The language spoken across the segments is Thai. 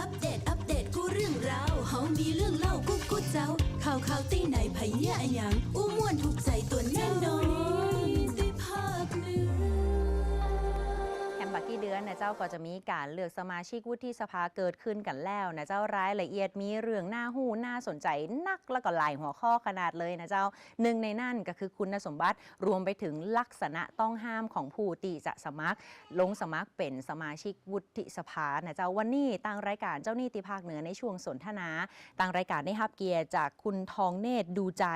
อัปเดต อัปเดต กูเรื่องราวเฮามีเรื่องเล่ากูกูเจ้า ข่าวข่าวตีไหนไผเหี้ยอะหยังอู้ม่วนถูกใจตัวแน่นอน มบักกี้เดือนนะเจ้าก็จะมีการเลือกสมาชิกวุฒิสภาเกิดขึ้นกันแล้วนะเจ้ารายละเอียดมีเรื่องหน้าหูน่าสนใจนักแล้วก็หลายหัวข้อขนาดเลยนะเจ้าหนึ่งในนั่นก็คือคุณสมบัติรวมไปถึงลักษณะต้องห้ามของผู้ที่จะสมัคร ลงสมัครเป็นสมาชิกวุฒิสภานะเจ้าวันนี้ตั้งรายการเจ้าหนี้ติภาคเหนือในช่วงสนทนาตั้งรายการได้รับเกียรติจากคุณทองเนตรดูใจ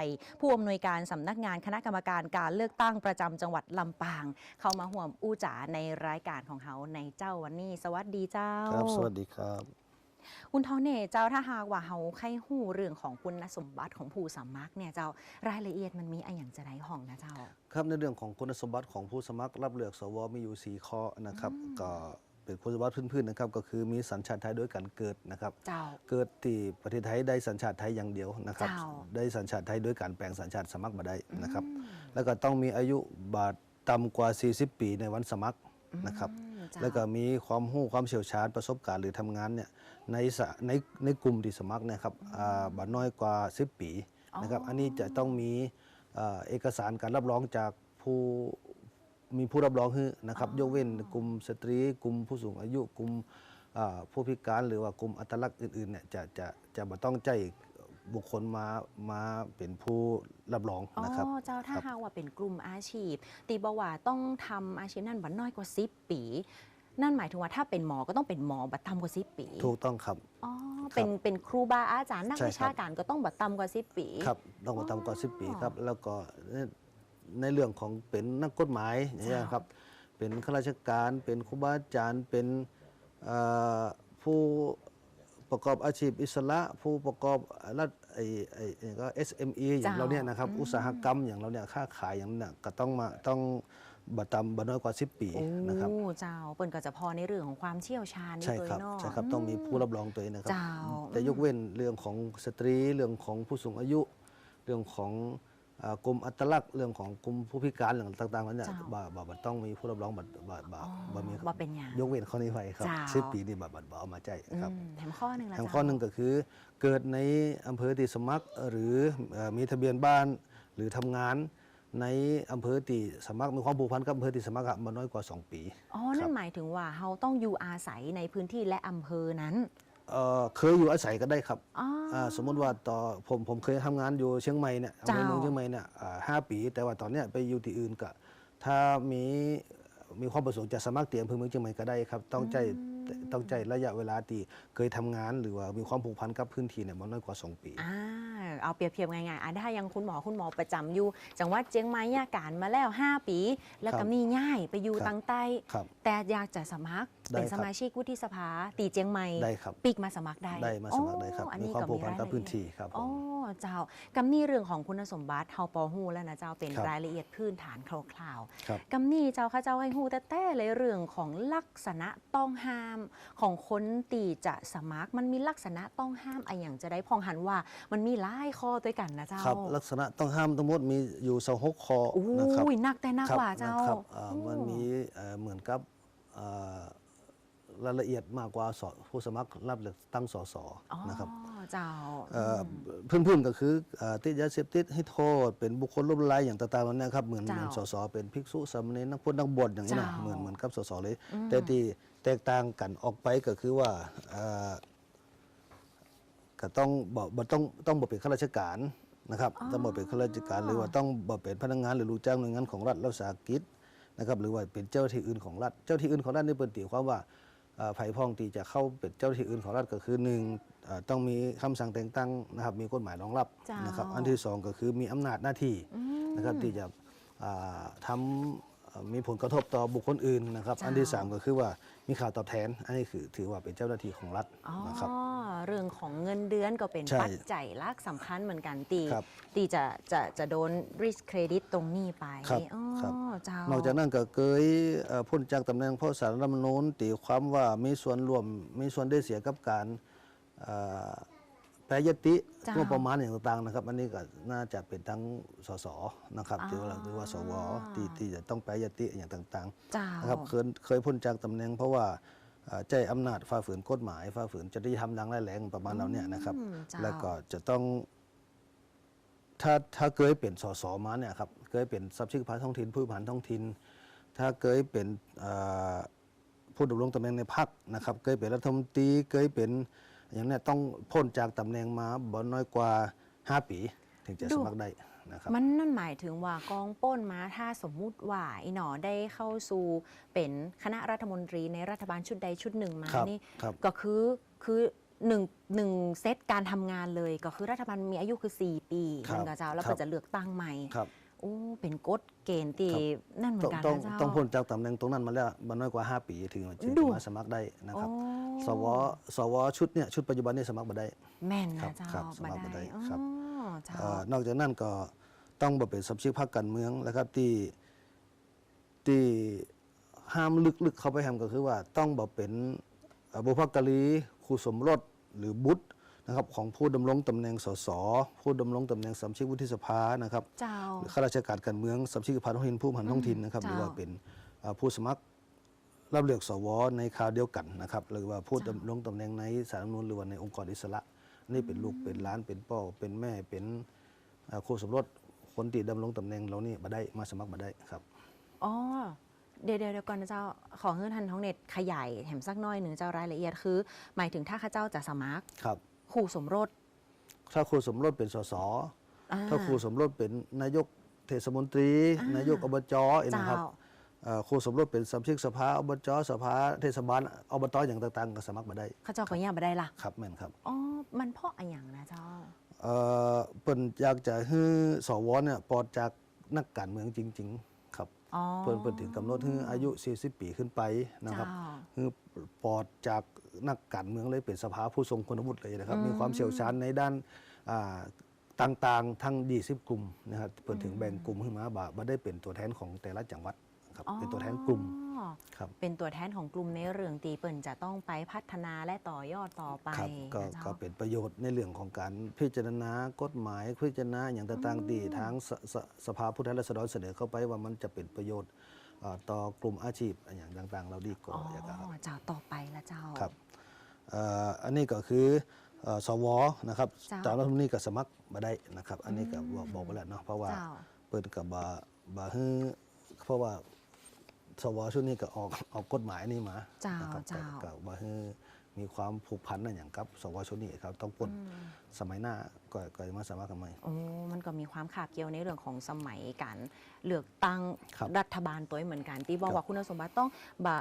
ผู้อำนวยการสำนักงานคณะกรรมการการเลือกตั้งประจำจังหวัดลำปาง เข้ามาห่วมอู้จ๋าในรายการของเขาในเจ้าวันนี้ สวัสดีเจ้า ครับสวัสดีครับ คุณทองเนตรเจ้าถ้าหากว่าเขาใครหู้เรื่องของคุณสมบัติของผู้สมัครเนี่ยเจ้ารายละเอียดมันมีอะไรอย่างจะได้ห้องนะเจ้า ครับในเรื่องของคุณสมบัติของผู้สมัครรับเลือกสวมีอยู่4ข้อนะครับก็เป็นคุณสมบัติพื้นๆนะครับก็คือมีสัญชาติไทยด้วยกันเกิดนะครับเจ้าเกิดที่ประเทศไทยได้สัญชาติไทยอย่างเดียวนะครับเจ้าได้สัญชาติไทยด้วยการแปลงสัญชาติสมัครมาได้นะครับ แล้วก็ต้องมีอายุบาทต่ำกว่า 40 ปีในวันสมัครนะครับอืมเจ้า แล้วก็มีความรู้ความเชี่ยวชาญประสบการณ์หรือทำงานเนี่ยในสะในในกลุ่มที่สมัครเนะครับอ่าบัตน้อยกว่า 10 ปีนะครับอันนี้จะต้องมีเอ่อเอกสารการรับรองจากผู้มีผู้รับรองให้นะครับยกเว้นกลุ่มสตรี กลุ่มผู้สูงอายุกลุ่มอ่าผู้พิการหรือว่ากลุ่มอัตลักษณ์อื่นๆเนี่ยจะจะจะบ่ต้องใจ บุคคลมามาเป็นผู้รับรองอ๋อนะครับเจ้าถ้าครับหากว่าเป็นกลุ่มอาชีพ ตีบว่าต้องทำอาชีพนั้นบัดน้อยกว่า10ปี นั่นหมายถึงว่าถ้าเป็นหมอก็ต้องเป็นหมอบัดต่ำกว่า10ปี ถูกต้องครับ อ๋อ เป็นเป็นครูบาอาจารย์นักใช่ครับวิชาการก็ต้องบัดต่ำกว่า10ปี ครับ ต้องมาทำก่อนสิบปีครับ แล้วก็ในในเรื่องของเป็นนักกฎหมายอย่างเงี้ยครับ เป็นข้าราชการ เป็นครูบาอาจารย์ เป็นเอ่อผู้ ประกอบอาชีพอิสระ ผู้ประกอบรัฐไอไอไอ้ก็ SME อย่างเราเนี่ยนะครับอุตสาหกรรมอย่างเราเนี่ยค้าขายอย่างนั้นน่ะก็ต้องมาต้องบัตรำบัตรน้อยกว่า 10 ปีโอ้นะครับเจ้าเปิ้นก็จะพอในเรื่องของความเชี่ยวชาญนี่ใช่ตัวครับเนาะใช่ครับต้องมีผู้รับรองตัวเองนะครับเจ้าแต่ยกเว้นเรื่องของสตรีเรื่องของผู้สูงอายุ เรื่องของอ่า กลุ่มอัตลักษณ์เรื่องของกลุ่มผู้พิการเรื่องต่างๆนั้นเนี่ยเจ้าบ่บ่บ่ต้องมีผู้รับรองบัตรบ่บ่อ๋อบ่มีบ่เป็นหยังยกเว้นข้อนี้ไว้ครับเจ้าสิบปีนี่บ่บ่บ่เอามาใจครับอืมแถมข้อหนึ่งละทางเจ้าข้อหนึ่งก็คือ เกิดในอำเภอที่สมัครหรือเอ่อมีทะเบียนบ้านหรือทำงานในอำเภอที่สมัครมีความผูกพันกับอำเภอที่สมัครอะมาน้อยกว่า 2 ปี อ๋อครันั่บนหมายถึงว่าเราต้องอยู่อาศัยในพื้นที่และอำเภอนั้น เอ่อเคยอยู่อาศัยก็ได้ครับอ๋ออ่าสมมติว่าต่อผมผมเคยทำงานอยู่เชียงใหม่เนี่ยอำเภอเจ้าเมืองเชียงใหม่เนี่ยอ่าห้าปี แต่ว่าตอนเนี้ยไปอยู่ที่อื่นก็ถ้ามีมีความประสงค์จะสมัครเตรียมอำเภอเมืองเชียงใหม่ก็ได้ครับ ต้องใจต้องใจระยะเวลาที่เคยทำงานหรือว่ามีความผูกพันกับพื้นที่เนี่ยมันน้อยกว่า2ปี อ่า เอาเปรียบเทียบง่ายๆอะถ้ายังคุณหมอคุณหมอประจำอยู่ จังหวัดเจียงใหม่ยาการมาแล้ว 5 ปี แล้วครัก็บมีง่ายไปอยู่ครับ ตังใต้ครับ แต่อยากจะสมัครได้เป็นครับ สมาชิกวุฒิสภาตีเจียงใหม่ได้ครับปิกมาสมัครได้ได้มาสมัครได้ครับ อ๋ออันมีนี้ความก็ผูกพันกับรายละพื้นเอียด ที่ครับผอ๋อม เจ้ากำนี่เรื่องของคุณสมบัติเฮาปอฮู้แล้วนะเจ้าเป็นครับรายละเอียดพื้นฐานคร่าวครับๆกำนี่เจ้าข้าเจ้าให้ฮู้แต่แต่เลยเรื่องของลักษณะต้องห้ามของคนตีจะสมัครมันมีลักษณะต้องห้ามอะไรอย่างจะได้พองหันว่ามันมีหลายข้อด้วยกันนะเจ้าครับลักษณะต้องห้ามทั้งหมดมีอยู่สองหกคอโอ้นะครับยนักแต่นักครับกว่าเจ้านะครับอ่าโอ้มันมีเอ่อเหมือนกับอ่ารายละเอียดมากกว่าสผู้สมัครรับเลือกตั้งสสอ๋อนะครับเจ้าเอ่อเพื่อนๆก็คือเอ่อติดยาเสพติดให้โทษ เป็นบุคคลล้มละลายอย่างต่างๆนั้นนะครับเหมือนเจ้าเหมือนสสเป็นภิกษุสามเณรนักพจนักบวชอย่างนี้นะเจ้าเหมือนเหมือนกับสสเลย แต่ที่แตกต่างกันออกไปก็คือว่าเอ่อ ก็ต้องบอกบ่ต้องต้องบอกเป็นข้าราชการนะครับต้องบอกเป็นข้าราชการหรือว่าต้องบอกเป็นพนักงานหรือลูกจ้างหน่วยงานของรัฐรัฐวิสาหกิจนะครับหรือว่าเป็นเจ้าหน้าที่อื่นของรัฐ เจ้าหน้าที่อื่นของรัฐนี่เป็นตีความว่าเอ่อไผ่พองตีจะเข้าเป็นเจ้าหน้าที่อื่นของรัฐก็คือหนึ่งเอ่อต้องมีคำสั่งแต่งตั้งนะครับมีกฎหมายรองรับเจ้านนะครับอันที่สองก็คือมีอำนาจหน้าที่นะครับที่จะอ่าทำเอ่อ มีผลกระทบต่อบุคคลอื่นนะครับเจ้าอันที่สามก็คือว่ามีข่าวตอบแทน อันนี้คือถือว่าเป็นเจ้าหน้าที่ของรัฐอ๋อนะครับเรื่องของเงินเดือนก็เป็นใช่ปัจจัยหลักสำคัญเหมือนกันตีครับตีจะจะจะโดน risk credit ตรงนี้ไปครับอ๋อครับเจ้านอกจากนั้นก็เคยเอ่อพ้นจากตำแหน่งเพราะสารรัฐธรรมนูญตีความว่ามีส่วนร่วมมีส่วนได้เสียกับการเอ่อแปร ยติเจ้างบประมาณอย่างต่างๆนะครับ อันนี้ก็น่าจะเป็นทั้งสสนะครับอ๋อหรือว่าหรือว่าสวที่ที่จะต้องแปรยติอย่างต่างๆเจ้านะครับเคยเคยพ้นจากตำแหน่งเพราะว่าเอ่อใช้อำนาจฝ่าฝืนกฎหมายฝ่าฝืนจริยธรรมดังร้ายแรงประมาณเราเนี่ยนะครับอืมเจ้าแล้วก็จะต้อง ถ้าถ้าเคยเป็นสสมาเนี่ยครับเคยเป็นสมาชิกสภาท้องถิ่นผู้บริหารท้องถิ่นถ้าเคยเป็นเอ่อผู้ดำรงตำแหน่งในพรรคนะครับเคยเป็นรัฐมนตรีเคยเป็น อย่างเนี้ยต้องพ้นจากตำแหน่งมาบ่น้อยกว่า 5 ปี ถึงจะดูสมัครได้นะครับมันนั่นหมายถึงว่ากองป้นมาถ้าสมมุติว่าไอ้หนอได้เข้าสู่เป็นคณะรัฐมนตรีในรัฐบาลชุดใดชุดหนึ่งมาครับนี่ครับก็คือคือหนึ่งหนึ่งเซตการทำงานเลยก็คือรัฐบาลมีอายุคือ 4 ปีครับมันก็เจ้าแล้วครัก็บจะเลือกตั้งใหม่ครับโอ้เป็นกฎเกณฑ์ตีครับนั่นเหมือต้องนกันต้องนะเจ้าต้องพ้นจากตำแหน่งตรงนั้นมาแล้วบ่น้อยกว่า 5 ปีถึงถึงดูจะมาสมัครได้นะครับโอ้สวสวชุดเนี่ยชุดปัจจุบันนี่สมัครมาได้ แม่นครันะบเจ้าครับสมัครบ่ได้อ๋อครับเจ้าเอ่อนอกจากนั้นก็ต้องบ่เป็นสมาชิกพรรคการเมืองแล้วครับที่ที่ห้ามลึกๆเข้าไปแฮมก็คือว่าต้องบ่เป็นเอ่อบุพการีคู่สมรสหรือบุตร นะครับของผู้ดำรงตำแหน่งสสผู้ดำรงตำแหน่งสมาชิกวุฒิสภานะครับเจ้าหรือข้าราชการการเมืองสมาชิกสภาท้องถิ่นผู้บริหารท้องถิ่นนะครับหเจ้ารือว่าเป็นเอ่อผู้สมัครรับเลือกสวในคราวเดียวกันนะครับหรือว่าผู้เจ้าดำรงตำแหน่งในสารรัฐธรรมนูญหรือว่าในองค์กรอิสระ นี่เป็นลูกเป็นหล้านเป็นพ่อเป็นแม่เป็นเอ่อคู่สมรสคนที่ดำรงตำแหน่งเรานี่มาได้มาสมัครมาได้ครับอ๋อเดี๋ยวเดี๋ยวเดี๋ยวก่อนนะเจ้าขอเงื่อนทันท้องเน็ตขยายแถมสักหน้อยหนึ่งเจ้ารายละเอียดคือ หมายถึงถ้าข้าเจ้าจะสมัครครับ คู่สมรส ถ้าคู่สมรสเป็นสสอ่ถ้าคู่สมรสเป็นนายกเทศมนตรีอ่านนายกอบจเองเจ้านะครับเอ่อคู่สมรสเป็นสมาชิกสภาอบจสภาเทศบาลอบตอย่างต่างๆก็สมัครมาได้ข้าเจ้าก็ย่ามาได้ล่ะครับแม่นครับอ๋อมันเพราะอะไรอย่างนะเจ้าเอ่อเปิ่นอยากจะให้สวเนี่ยปลอดจากนักการเมืองจริง ๆ ครับอ๋อเปิ่นเปิ่นถึงกำหนดให้อายุ 40 ปีขึ้นไปนะครับเจ้าคือปลอดจาก นักการเมืองเลยเป็นสภาผู้ทรงคุณวุฒิเลยนะครับ มีความเชี่ยวชาญในด้านอ่าต่างๆ ทั้ง20กลุ่มนะครับเปิ่นถึงแบ่งกลุ่มขึ้นมาบ่าบ่ได้เป็นตัวแทนของแต่ละจังหวัดครับเป็นตัวแทนกลุ่มอ๋อครับเป็นตัวแทนของกลุ่มในเรื่องตีเปิ่นจะต้องไปพัฒนาและต่อยอดต่อไปครับก็นะเจ้าก็เป็นประโยชน์ในเรื่องของการพิจารณากฎหมายพิจารณาอย่างต่างๆที่ทางสสสภาผู้แทนราษฎรเสนอเข้าไปว่ามันจะเป็นประโยชน์เอ่อ ต่อกลุ่มอาชีพอย่างต่างๆ เราดีกว่าอ๋ออย่างนั้นครับเจ้าต่อไปละเจ้าครับเอ่ออันนี้ก็คือเอ่อสวนะครับเจ้าตามรัฐธรรมนูญก็สมัครมาได้นะครับ อันนี้ก็บอกบอกไปแล้วเนาะเพราะว่าเจ้าเปิดกับบาบาฮือเพราะว่าสวชุดนี้ก็ออกออกกฎหมายนี่มาเจ้านะครับเจ้าก็บาฮือ มีความผูกพันนั่นอย่างกับสวชุดนี้ครับต้องปลดสมัยหน้าก็ก็จะมาสมัครกันใหม่โอ้มันก็มีความขาบเกี่ยวในเรื่องของสมัยการเลือกตั้งครับรัฐบาลตัวเหมือนกันที่บอกครับว่าคุณสมบัติต้องบะ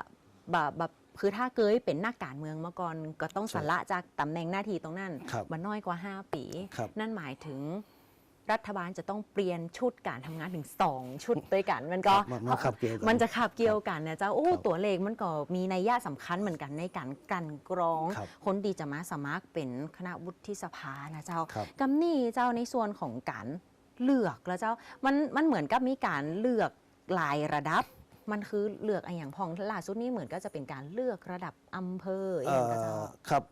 บะบะคือถ้าเกยเป็นนักการเมืองมาก่อนก็ต้องใช่สละจากตำแหน่งหน้าที่ตรงนั้นครับมันน้อยกว่า 5 ปีครับนั่นหมายถึง รัฐบาลจะต้องเปลี่ยนชุดการทำงานถึง 2 ชุดด้วยกัน มันก็ครับมันมันขับเกี่ยวกันมันจะขับเกี่ยวกันนะเจ้าโอ้ครับตัวเลขมันก็มีนัยยะสำคัญเหมือนกันในการกลันกรองครับคนดีจะมาสมัครเป็นคณะวุฒิสภานะเจ้าครับกัมนี่เจ้าในส่วนของการเลือกแล้วเจ้ามันมันเหมือนกับมีการเลือกหลายระดับมันคือเลือกอะไรอย่างพองล่าสุดนี้เหมือนก็จะเป็นการเลือกระดับอำเภออเอ่ย่างก็เจ้าอครับ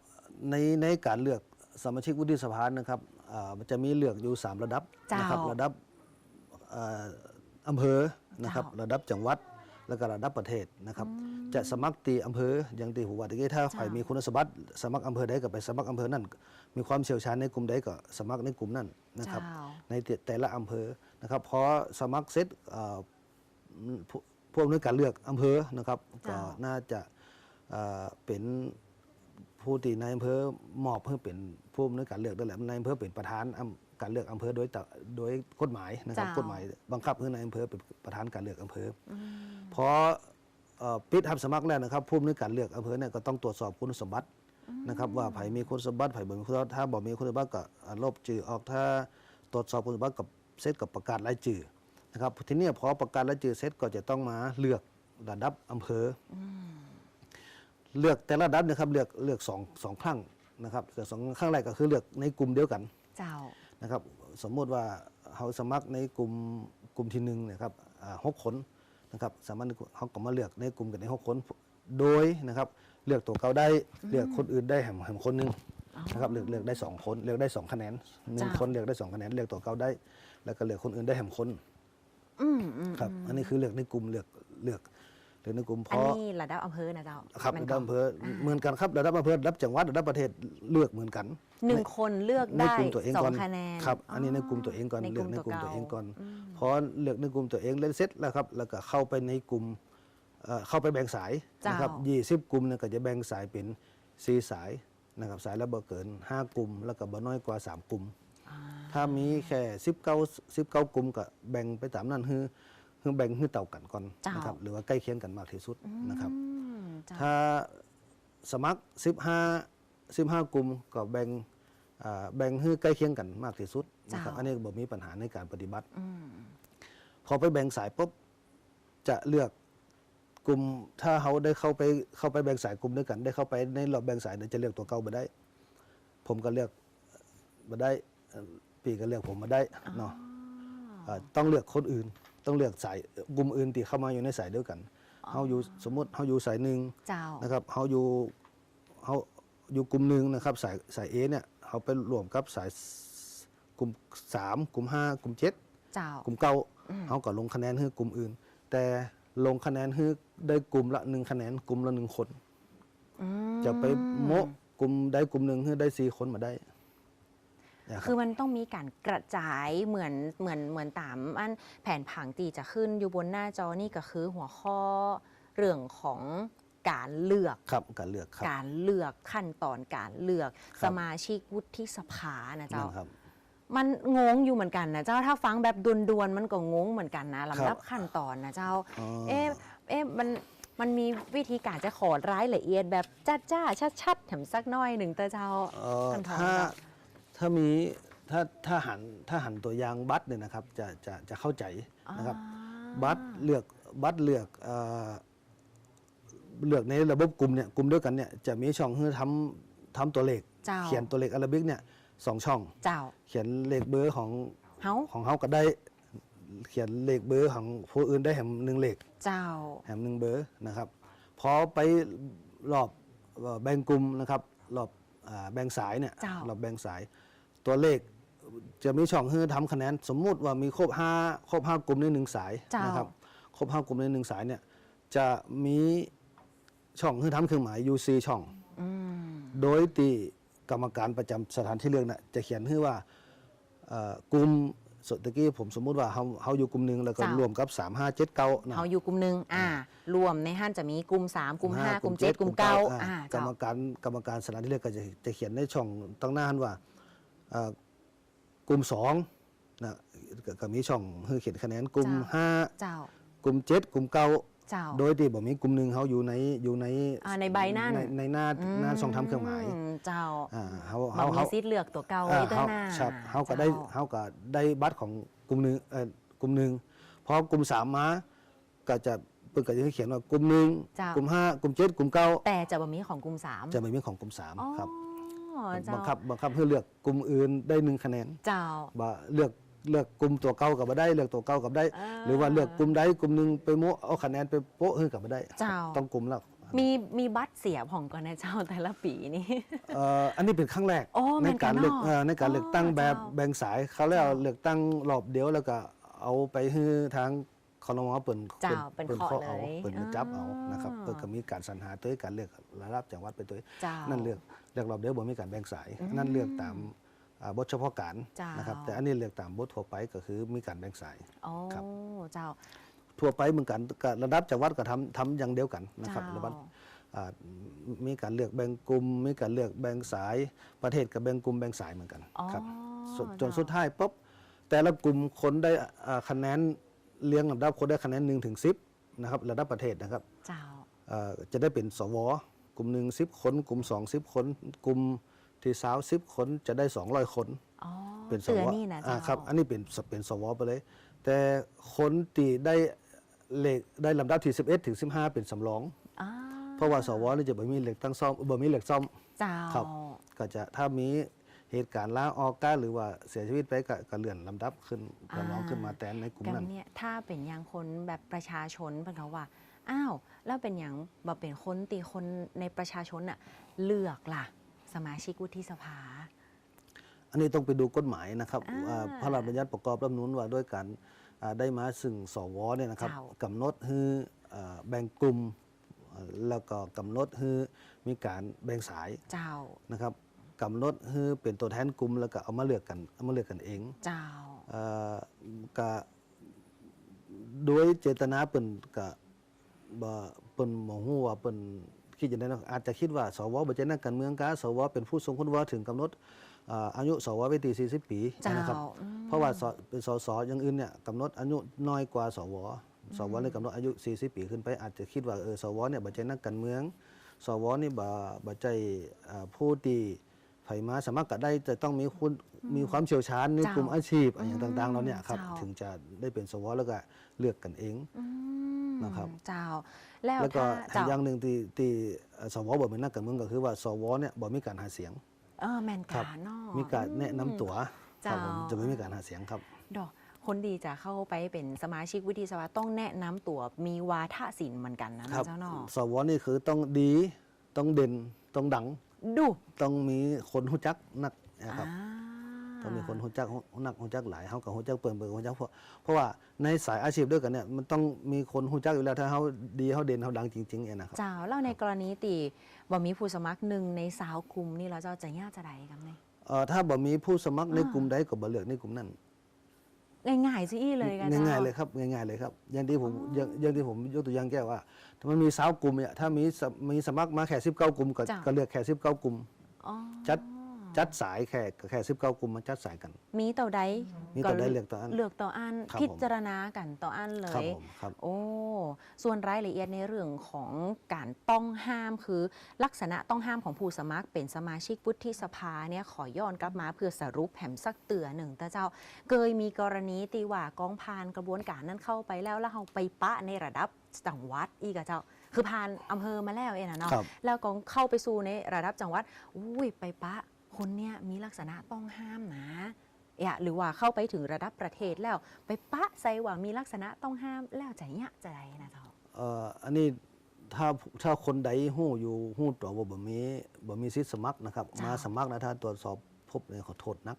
ในในการเลือกสมาชิกวุฒิสภานะครับอ่า มันจะมีเลือกอยู่ 3 ระดับเจ้านนะครับระดับเอ่ออำเภอนะครับเจ้าระดับจังหวัดแล้วก็ระดับประเทศนะครับ จะสมัครตีอำเภออย่างตีหัวตะกี้ถ้าเจ้าใครมีคุณสมบัติ สมัครอำเภอใดก็ไปสมัครอำเภอนั่นมีความเชี่ยวชาญในกลุ่มใดก็สมัครในกลุ่มนั้นนะครับเจ้าในแต่แต่ละอำเภอนะครับพอสมัครเสร็จเอ่อผู้ผู้อำนวยการเลือกอำเภอนะครับก็เจ้าน่าจะเอ่อเป็น ผู้ที่นายอำเภอมอบเพื่อเป็นผู้อำนวยการเลือกนั่นแหละนายอำเภอเป็นประธานอำการเลือกอำเภอโดยตะโดยกฎหมายนะครับเจ้ากฎหมายบังคับให้นายอำเภอเป็นประธานการเลือกอำเภอออืมพอเอ่อปิดรับสมัครแล้วนะครับผู้อำนวยการเลือกอำเภอเนี่ยก็ต้องตรวจสอบคุณสมบัตินะครับว่าไผมีคุณสมบัติไผบ่มีคุณสมบัติถ้าบ่มีคุณสมบัติก็อ่าลบจื่อออกถ้าตรวจสอบคุณสมบัติกับเซตกับประกาศรายชื่อนะครับทีนี้พอประกาศรายชื่อเสร็จก็จะต้องมาเลือกระดับอำเภออ เลือกแต่ละระดับเนะครับเลือกเลือกสองสองครั้งนะครับเลือกสองครั้งแรกก็คือเลือกในกลุ่มเดียวกันเจ้านะครับสมมุติว่าเขาสมัครในกลุ่มกลุ่มที่หนึ่งเนะครับอ่าหกคนนะครับสามารถเขาก็มาเลือกในกลุ่มกันในหกคนโดยนะครับเลือกตัวเก่าได้เลือกคนอื่นได้แหมแหมคนหนึงนะครับเลือกเลือกได้สองคนเลือกได้สองคะแนนหนึ่งจ้ะคนเลือกได้สองคะแนนเลือกตัวเก่าได้ แล้วก็เลือกคนอื่นได้แหมคนอืมอืมครับอันนี้คือเลือกในกลุ่มเลือกเลือก เลือกในกลุ่มเพอันราะนี้ระดับอำเภอนะเจ้าครับมันระก็ดับอำเภอเหมือนกันครับระดับอำเภอระดับจังหวัดระดับประเทศเลือกเหมือนกัน หนึ่งคนเลือกในได้กลุ่มตัวเองสอก่องนคะแนนครับ อันนี้ในกลุ่มตัวเองก่อนในเลือกในกลุ่มตัวเองก่อนอืมพอเลือกในกลุ่มตัวเองเล่นเสร็จแล้วครับ แล้วก็เข้าไปในกลุ่มเอ่อเข้าไปแบ่งสายนะครับเจ้ายี่สิบกลุ่มเนี่ยก็จะแบ่งสายเป็นสี่สายนะครับสายละบ่เกินห้ากลุ่ม แล้วก็บ่น้อยกว่าสามกลุ่มอ่าถ้ามีแค่สิบเก้าสิบเก้ากลุ่มก็แบ่งไปตามนั้นคือ คือแบ่งคือเต่ากันก่อนเจ้านนะครับหรือว่าใกล้เคียงกันมากที่สุดนะครับอืมเจ้าถ้าสมัคร 15 15กลุ่มก็แบ่งอ่าแบ่งให้ใกล้เคียงกันมากที่สุดนะครับเจ้าอันนี้บ่มีปัญหาในการปฏิบัติอืมพอไปแบ่งสายปุ๊บจะเลือกกลุ่มถ้าเขาได้เข้าไปเข้าไปแบ่งสายกลุ่มด้วยกัน ได้เข้าไปในรอบแบ่งสายเนี่ยจะเลือกตัวเก่ามาได้ ผมก็เลือกมาได้เอ่อปีก็เลือกผมมาได้เนาะาต้องเลือกคนอื่น ต้องเลือกสายกลุ่มอื่นที่เข้ามาอยู่ในสายเดียวกันเขาอยู่สมมติเขาอยู่สายหนึ่งเจ้านะครับเขาอยู่เขาอยู่กลุ่มหนึ่งนะครับสายสายเอเนี่ยเขาไปรวมกับสายกลุ่มสามกลุ่มห้ากลุ่มเจ็ดเจ้ากลุ่มเก้าเขาก็ลงคะแนนให้กลุ่มอื่น แต่ลงคะแนนให้ได้กลุ่มละหนึ่งคะแนนกลุ่มละหนึ่งคนอืมจะไปโมะกลุ่มใดกลุ่มหนึ่งให้ได้สี่คนมาได้นะรับ คือมันต้องมีการกระจายเหมือนเหมือนเหมือนตามอันแผนผังตีจะขึ้นอยู่บนหน้าจอนี่ก็คือหัวข้อเรื่องของการเลือกครับการเลือกครับการเลือกขั้นตอนการเลือกครับสมาชิกวุฒิสภานะนั่เจ้านครับมันงงอยู่เหมือนกันนะเจ้าถ้าฟังแบบดวนๆมันก็งงเหมือนกันนะลำดับขั้นตอนนะเจ้าอ๋อเอ๊ะเอ๊ะมันมันมีวิธีการจะขอรายละเอียดแบบจ้าจ้าชัดชัดๆแถมสักหน้อยหนึ่งเตอเจ้าเอ่อท่านผอถ้าเจ้า ถ้ามีถ้าถ้าหันถ้าหันตัวอย่างบัตรเนี่ยนะครับจะจะจะเข้าใจนะครับอ่าบัตรเลือกบัตรเลือกเอ่อเลือกในระบบกลุ่มเนี่ยกลุ่มเดียวกันเนี่ยจะมีช่องให้ทำทำตัวเลข เจ้า เขียนตัวเลขอาราบิกเนี่ยสองช่อง เจ้าเขียนเลขเบอร์ของเฮาของเขาก็ได้ เขียนเลขเบอร์ของผู้อื่นได้แหมหนึ่งเลข เจ้าแหมหนึ่งเบอร์นะครับ พอไปรอบเอ่อแบ่งกลุ่มนะครับรอบอ่าแบ่งสายเนี่ยเจ้ารอบแบ่งสาย ตัวเลขจะมีช่องให้ทำคะแนน สมมุติว่ามีครบห้าครบห้ากลุ่มในหนึ่งสายเจ้านนะครับครบห้ากลุ่มในหนึ่งสายเนี่ยจะมีช่องให้ทำเครื่องหมาย UC ช่อง อืม โดยที่กรรมการประจำสถานที่เลือกน่ะจะเขียนให้ว่าเอ่อกลุ่มสดตะกี้ผมสมมุติว่าเขาเขาอยู่กลุ่มหนึ่งแล้วก็เจ้ารวมกับ 3 5 7 9นะ เฮาอยู่กลุ่มหนึ่งอ่า รวมในห้านจะมีกลุ่ม3กลุ่ม5กลุ่ม7กลุ่ม9อ่อ่ากรเจ้ารมการกรรมการสถานที่เลือกก็จะจะเขียนในช่องตั้งหน้าหันว่าเอ่อ กลุ่ม2นะก็ก็มีช่องให้เขียนคะแนนกลุ่มเจ้า5กลุ่ม7กลุ่ม9เจ้าโดยที่บ่มีกลุ่มหนึ่งเขาอยู่ในอยู่ในอ่าในใบนั่นในในหน้าหน้าช่องทำเครื่องหมายอืเจ้าอ่าเขาบอเขากมีเขาซิทธิ์เลือกตัวเก่าอ่าไว้ตั้งเขาหน้าครับเขาก็ได้จ้เขาก็ได้บัตรของกลุ่มหนึ่งเอ่อกลุ่มหนึ่งพอกลุ่มสามมาก็จะเปิดก็จะเขียนว่ากลุ่มหนึ่งเจ้ากลุ่มห้ากลุ่มเจ็ดกลุ่มเก้าแต่จะบ่มีของกลุ่ม3จะไม่มีของกลุ่มสามอ๋อครับ เจ้าบังคับบังคับให้เลือกกลุ่มอื่นได้หนึ่งคะแนนเจ้าบ่เลือกเลือกกลุ่มตัวเก่ากับบ่ได้ เลือกตัวเก่ากับได้อ่าหรือว่าเลือกกลุ่มใดกลุ่มหนึ่งไปโมะเอาคะแนนไปโป๊ะให้กับบ่ได้ เจ้าต้องกลุ่มละมีมีบัตรเสียของก่อนนะเจ้าแต่ละปีนี่เอ่ออันนี้เป็นครั้งแรกโอ้ในการเลือกแม่นกันเนอะเอ่อในการเลือกตั้งอ๋อแบบเจ้าแบ่งสายเขาแล้วเลือกตั้งรอบเดียวแล้วก็เอาไปให้ทาง คอรมอเปิ่นเจ้าเป็นปิ่เคาะเอาเลยเปิ่นอ่าจับเอานะครับเปิ่นก็มีการสรรหาตัวการเลือกระดับจังหวัดไปตัวเจ้านั่นเลือกเลือกรอบเดียวบ่มีการแบ่งสาย นั่นเลือกตามอ่าบทเฉพาะการเจ้านนะครับแต่อันนี้เลือกตามบททั่วไปก็คือมีการแบ่งสายโอ้ครับเจ้าทั่วไปเหมือนกันก็ระดับจังหวัดก็ทำทำอย่างเดียวกันนะครับเจ้าระดับอ่ามีการเลือกแบ่งกลุ่มมีการเลือกแบ่งสายประเทศกับแบ่งกลุ่มแบ่งสายเหมือนกันอ๋อครับสุดจเจ้านสุดท้ายปุ๊บแต่ละกลุ่มคนได้อ่าคะแนน เรียงลำดับคนได้คะแนนหนึ่งถึงสิบนะครับระดับประเทศนะครับเจ้าอ่าจะได้เป็นสวกลุ่มหนึ่งสิบคน กลุ่มสองสิบคน กลุ่มที่สาวสิบคนจะได้สองร้อยคน อ๋อเป็นสเตือวนนี่นะอ่าเจ้าครับ อันนี้เป็นเป็นสวไปเลย แต่คนที่ได้เลขได้ลำดับที่11ถึง15 เป็นสำรอง อ่าเพราะว่าสวนี่จะบ่มีเหล็กตั้งซ่อมบ่มีเหล็กซ่อม เจ้า ครับ ก็จะถ้ามี เหตุการณ์ลาออกกาหรือว่าเสียชีวิตไปก็ก็เลื่อนลำดับขึ้นก็น้องขึ้นมาแทนในกลุ่มกันนั้นเนี่ยถ้าเป็นอย่างคนแบบประชาชนเป็นเขาว่าอ้าวแล้วเป็นอย่างแบบเป็นคนตีคนในประชาชนอะเลือกล่ะสมาชิกวุฒิสภา อันนี้ต้องไปดูกฎหมายนะครับอ่าอ่าพระราชบัญญัติประกอบรัฐธรรมนูญว่าด้วยการอ่าได้มาซึ่งสวเนี่ยนะครับเจ้ากำหนดให้เอ่อแบ่งกลุ่มเอ่อแล้วก็กำหนดให้มีการแบ่งสายเจ้านะครับ กำหนดให้เป็นตัวแทนกลุ่มแล้วก็เอามาเลือกกันเอามาเลือกกันเองเจ้าเอ่อก็โดยเจตนาเปิ่นก็บ่เปิ่นบ่ฮู้ว่าเปิ่นคิดจังได๋เนาะอาจจะคิดว่าสวบ่ใช่นักการเมืองกาสวเป็นผู้ทรงคุณวุฒิถึงกำหนดอ่าอายุสวไว้ที่40 ปีเจ้านะครับอืมเพราะว่าสเป็นสสอย่างอื่นเนี่ยกำหนดอายุน้อยกว่าสวสวเลยกำหนดอายุ 40 ปีขึ้นไปอาจจะคิดว่าเออสวเนี่ยบ่ใช่นักการเมือง สวนี่บ่บ่ใช่อ่าผู้ที่ ไผมาสมัครก็ได้จะต้องมีคุณมีความเชี่ยวชาญในเจ้ากลุ่มอาชีพอะไรอย่างต่างๆเราเนี่ยครับเจ้าถึงจะได้เป็นสวแล้วก็เลือกกันเองอืมนะครับเจ้าแล้วแล้วก็ถ้าอีกอเจ้าย่างหนึ่งที่ที่เอ่อสวบ่เป็นนักการเมืองก็คือว่าสวเนี่ยบ่มีการหาเสียงเออแมนครักาเนาะมีการแนะนำตัวครับผมเจ้าจะไม่มีการหาเสียงครับดอกคนดีจะเข้าไปเป็นสมาชิกวุฒิสภาต้องแนะนำตัวมีวาทศิลป์เหมือนกันนะครับเจ้าเนาะสวนี่คือต้องดีต้องเด่นต้องดัง ดูต้องมีคนหู้จักนักนะครับอ่าต้องมีคนหู้จักนักหู้จักหลายเฮากับหู้จักเปิ่นเปิ่นหู้จักเพราะเพราะว่าในสายอาชีพด้วยกันเนี่ยมันต้องมีคนหู้จักอยู่แล้วถ้าเฮาดีเฮาเด่นเฮาดังจริงๆเองนะครับเจ้าแล้วในกรณีตีว่ามีผู้สมัครหนึ่งในสาวกลุ่มนี่เราเจ้าจะย่าจะใดกันไหมเอ่อถ้าบ่มีผู้สมัครในอ่ากลุ่มใดก็บ่เลือกในกลุ่มนั้น ง่ายๆสิอี้เลยกันเจ้าง่ายๆเลยครับง่ายๆเลยครับ อย่างที่ผมอย่างอย่างที่ผมยกตัวอย่างแก้ว่า ถ้ามันมีสาวกลุ่มเนี่ยถ้ามีสมีสมัครมาแค่19กลุ่มก็จ้ะก็เลือกแค่19กลุ่มอ๋อจัด จัดสายแค่ก็แค่19กลุ่มมาจัดสายกัน มีต่อใดมีต่อใดเลือกต่ออัน เลือกต่ออันครับพิจารณากันต่ออันเลครับย ผมครับ โอ้ ส่วนรายละเอียดในเรื่องของการต้องห้ามคือ ลักษณะต้องห้ามของผู้สมัครเป็นสมาชิกวุฒิสภาเนี่ยขอย้อนกลับมาเพื่อสรุปแผมสักเตือหนึ่งแต่เจ้า เคยมีกรณีตีว่ากองพานกระบวนการนั้นเข้าไปแล้วแล้วเราไปปะในระดับจังหวัดอีกอะเจ้า คือผ่านอำเภอมาแล้วเองนะเนาะ ครับ แล้วก็เข้าไปสู่ในระดับจังหวัด อุ้ยไปปะ คนเนี้ยมีลักษณะต้องห้ามนะเอะหรือว่าเข้าไปถึงระดับประเทศแล้ว ไปปะใส่ว่ามีลักษณะต้องห้ามแล้วจะยะจะใดนะเจ้าเอ่ออันนี้ถ้าถ้าคนใดหู้อยู่หู้ตัวว่าบ่มีบ่มีสิทธิ์สมัครนะครับจ้ามมาสมัครนะถ้าตรวจสอบพบเนี่ยขอโทษนัก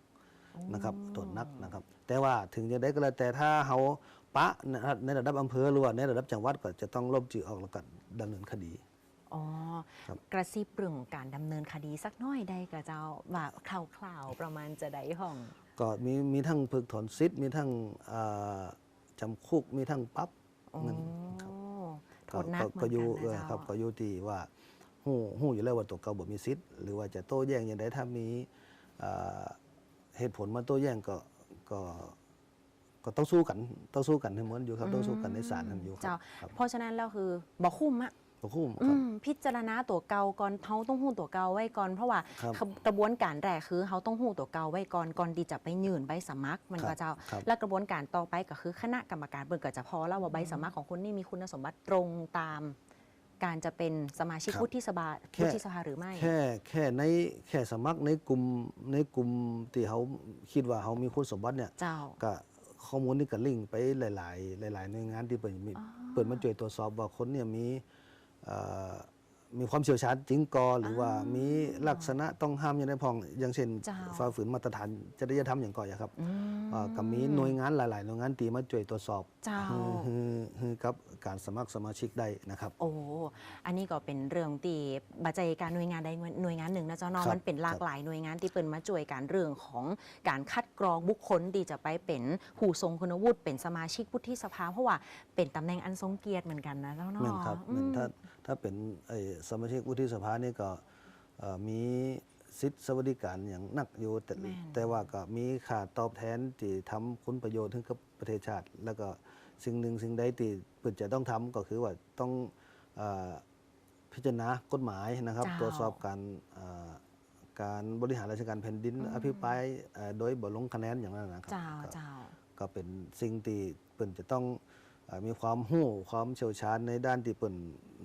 นะครับโทษนักนะครับ แต่ว่าถึงจะได้ก็แล้วแต่ถ้าเขาปะนะครับในระดับอำเภอหรือว่าในระดับจังหวัดก็จะต้องลบจือออกแล้วก็ดำเนินคดี อ๋อ ครับ กระซิบเรื่องของการดำเนินคดีสักหน้อยได้กับเจ้าว่าคร่าวๆประมาณจะได้ห้อง ก็มีมีทั้งเพิกถอนสิทธิ์มีทั้งอ่าจำคุกมีทั้งปรับโอ้เงินครับโทษนักเหมืก็อนอยู่กันเอนะอเจ้าครับก็อยู่ที่ว่าหู้หู้อยู่แล้วว่าตัวเก่าบ่มีสิทธิ์หรือว่าจะโต้แย้งอย่างไรถ้ามีอ่าเหตุผลมาโต้แย้งก็ก็ก็ต้องสู้กันต้องสู้กันให้เหมือนอยู่ครับต้องสู้กันในศาลให้อยู่ครัเจ้า บครับ เพราะฉะนั้นแล้วคือบอกคุ้มอะ บ่คุ้มอืครับ มพิจารณาตัวเก่าก่อนเขาต้องหู้ตัวเก่าไว้ก่อนเพราะว่าครับกระบวนการแรกคือเขาต้องหู้ตัวเก่าไว้ก่อนก่อนที่จะไปยื่นใบสมัครมันครับก็เจ้าครับ และกระบวนการต่อไปก็คือคณะกรรมการเปิดก็จะพอแล้วว่าใบสมัครของคุณนี่มีคุณสมบัติตรงตาม การจะเป็นสมาชิกครับวุฒิสภาแค่วุฒิสภาหรือไม่ แค่แค่ในแค่สมัครในกลุ่มในกลุ่มที่เขาคิดว่าเขามีคุณสมบัติเนี่ย เจ้า ก็ข้อมูลนี่ก็ลิงก์ไปหลาย ๆ หลาย ๆ หน่วยงานที่เปิดมีอ๋อ เปิดมาช่วยตรวจสอบว่าคนเนี่ยมีเอ่อ มีความเชี่ยวชาญจริงกอหรือว่ามีลักษณะต้องห้ามอย่างไรพอง อย่างเช่นเจ้าฝ่าฝืนมาตรฐานจริยธรรมอย่างก่อนครับอืมอ่าก็มีหน่วยงานหลาย ๆ หน่วยงานตีมาช่วยตรวจสอบเจ้าฮือฮือฮือกับการสมัครสมาชิกได้นะครับ โอ้อันนี้ก็เป็นเรื่องที่บัจจัยการหน่วยงานใดหน่วยงานหนึ่งนะเจ้าเนาะครับมันเป็นหลากหลายหน่วยงานที่เปิดมาช่วยการเรื่องของการคัดกรองบุคคลที่จะไปเป็นผู้ทรงคุณวุฒิเป็นสมาชิกวุฒิสภาเพราะว่าเป็นตำแหน่งอันทรงเกียรติเหมือนกันนะเจ้าเนาะแม่นครับอืแม่นมถ้า ถ้าเป็นไอ้สมาชิกวุฒิสภานี่ก็เอ่อมีสิทธิสวัสดิการอย่างหนักอยู่แต่แม่นแต่ว่าก็มีค่าตอบแทนที่ทำคุณประโยชน์ให้กับประเทศชาติ แล้วก็สิ่งหนึ่งสิ่งใดที่เปิดจะต้องทำก็คือว่าต้องเอ่อพิจารณากฎหมายนะครับเจ้าตรวจสอบการเอ่อการบริหารราชการแผ่นดิน อภิปรายเอ่อโดยบ่ลงคะแนนอย่างนั้นนะครับเจ้าก็เจ้าก็เป็นสิ่งที่เปิ่นจะต้องเอ่อ มีความหู้ความเชี่ยวชาญในด้านที่เปิ่น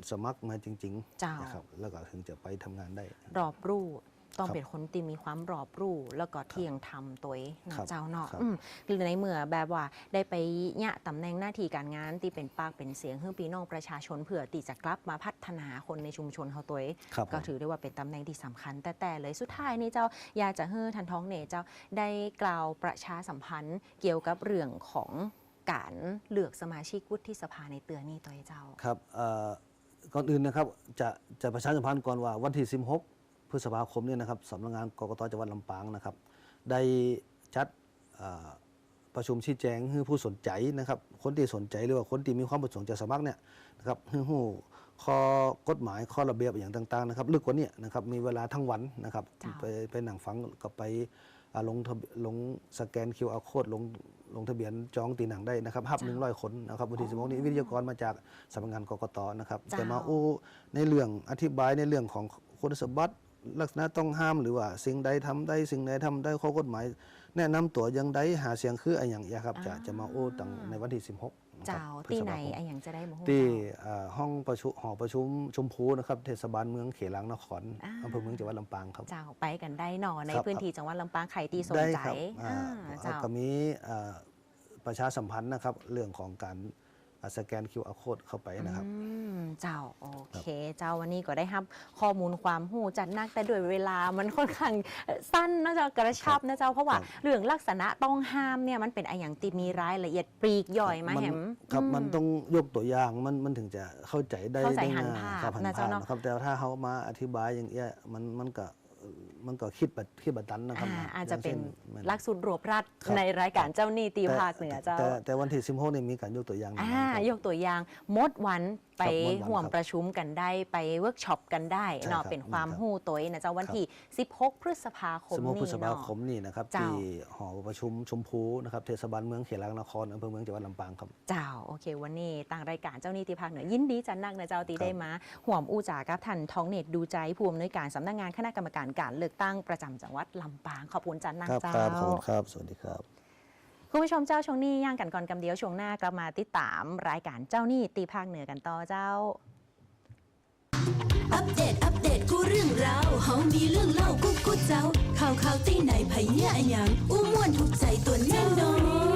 สมัครมาจริงเจ้าๆนะครับแล้วก็ถึงจะไปทำงานได้ รอบรู้ต้องครับเป็นคนที่มีความรอบรู้แล้วก็เที่ยงธรรมตัวเองครันะบเจ้าเนาะครับอืมคือในเมื่อแบบว่าได้ไปเนี่ยตำแหน่งหน้าที่การงานที่เป็นปากเป็นเสียงให้พี่น้องประชาชนเพื่อที่จะกลับมาพัฒนาคนในชุมชนเขาตัวเองครับผมก็ถือได้ว่าเป็นตำแหน่งที่สำคัญ แต่แต่เลยสุดท้ายนี่เจ้าอยากจะให้ทันท้องเนเจ้าได้กล่าวประชาสัมพันธ์เกี่ยวกับเรื่องของ การเลือกสมาชิกวุฒิสภาในเตือนนี่ตัวเจ้า ครับเอ่อก่อนอื่นนะครับจะจะประชาสัมพันธ์ก่อนว่าวันที่ 16 พฤษภาคมเนี่ยนะครับสำนักงานกกตจังหวัดลำปางนะครับ ได้จัดเอ่อประชุมชี้แจงให้ผู้สนใจนะครับ คนที่สนใจหรือว่าคนที่มีความประสงค์จะสมัครเนี่ยนะครับให้หู้ข้อกฎหมายข้อระเบียบอย่างต่าง ๆ นะครับลึกกว่าเนี้นะครับมีเวลาทั้งวันนะครับจ้าไปไปหนังฟังกับไปอ่า ลงทะเบียลงสแกน QR code ลงลงทะเบียนจองตีหนังได้นะครับหับหนึ่งร้อยคนนะครับวันที่สิบหกนี้วิทยากรมาจากสำนักงานกกตนะครับจ้าแต่มาอู้ในเรื่องอธิบายในเรื่องของคุณสมบัติลักษณะต้องห้ามหรือว่า สิ่งใดทำได้สิ่งใดทำได้ข้อกฎหมาย แนะนำตัวอยังใดหาเสียงคืออะไรอย่างเงี้ยครับจะอ่าจะมาอู้ตั้งในวันที่ 16นะครับเจ้าพฤที่ษไหนภาคมไอ้อย่างจะได้มาฮู้ที่เจ้าเอ่อห้องประชุมหอประชุมชมพูนะครับเทศบาลเมืองเขลังนครอ่าอำเภอเมืองจังหวัดลำปางครับเจ้าไปกันได้หนอในครับพื้นที่จังหวัดลำปางใครที่สนได้ใจครับอ่าอ่าแล้วเจ้าก็มีเอ่อประชาสัมพันธ์นะครับเรื่องของการอ่า สแกน QR code เข้าไปนะครับ อืมเจ้าโอเค เจ้าวันนี้ก็ได้รับข้อมูลความหูจัดนักแต่ด้วยเวลามันค่อนข้างสั้นนะเจ้ากระชับนะเจ้าเพราะว่าครับเรื่องลักษณะต้องห้ามเนี่ยมันเป็นไออย่างติดมีรายละเอียดปลีกย่อยมาแหมครับอืมันต้องยกตัวอย่างมันมันถึงจะเข้าใจได้เข้าใจได้หันง่ายภาพครับหันนะภาเจ้าพเนาะ นะครับแต่ถ้าเขามาอธิบายอย่างเงี้ยมันมันก็ มันก็คิดแบบคิดแบบตันนะครับอ่านะอาจจะเป็นย่งช่หลักสูตรรวบรัดครับ ในรายการเจ้าหนี้ตีแต่ภาคเหนือเจ้าแต่แต่วันที่16เนี่ยมีการยกตัวอย่างอ่านะครับ ยกตัวอย่างมดวัน ไปครับมดวันห่วมครับประชุมกันได้ไปเวิร์กช็อปกันได้ใช่เนาะครับเป็นความครับหู้ตัวนะเจ้าวันครับที่ 16 พฤษภาคมสมมตินี้พฤษภาเนาะคมนี่นะครับเจ้าที่หอประชุมชมพูนะครับเทศบาลเมืองเขลังนครอำเภอเมืองจังหวัดลำปางครับเจ้าโอเค วันนี้ต่างรายการเจ้าหนี้ตีภาคเหนือยินดีจันนักนะเจ้าตีครับได้มาห่วมอู้จากับท่านท้องเน็ตดูใจผู้อำนวยการสำนักงานคณะกรรมการการเลือกตั้งประจำจังหวัดลำปางขอบคุณจันนักครับเจ้าครับขอบคุณครับสวัสดีครับ คุณผู้ชมเจ้าช่วงนี้ย่างกันก่อนกำเดียวช่วงหน้ากลับมาติดตามรายการเจ้าหนี้ตีภาคเหนือกันต่อเจ้า อัปเดต อัปเดต กูเรื่องราวเฮามีเรื่องเล่ากูกูเจ้า ข่าวข่าวที่ไหนไผเนี่ยอะหยังอู้ม่วนถูกใจตัวแน่นอน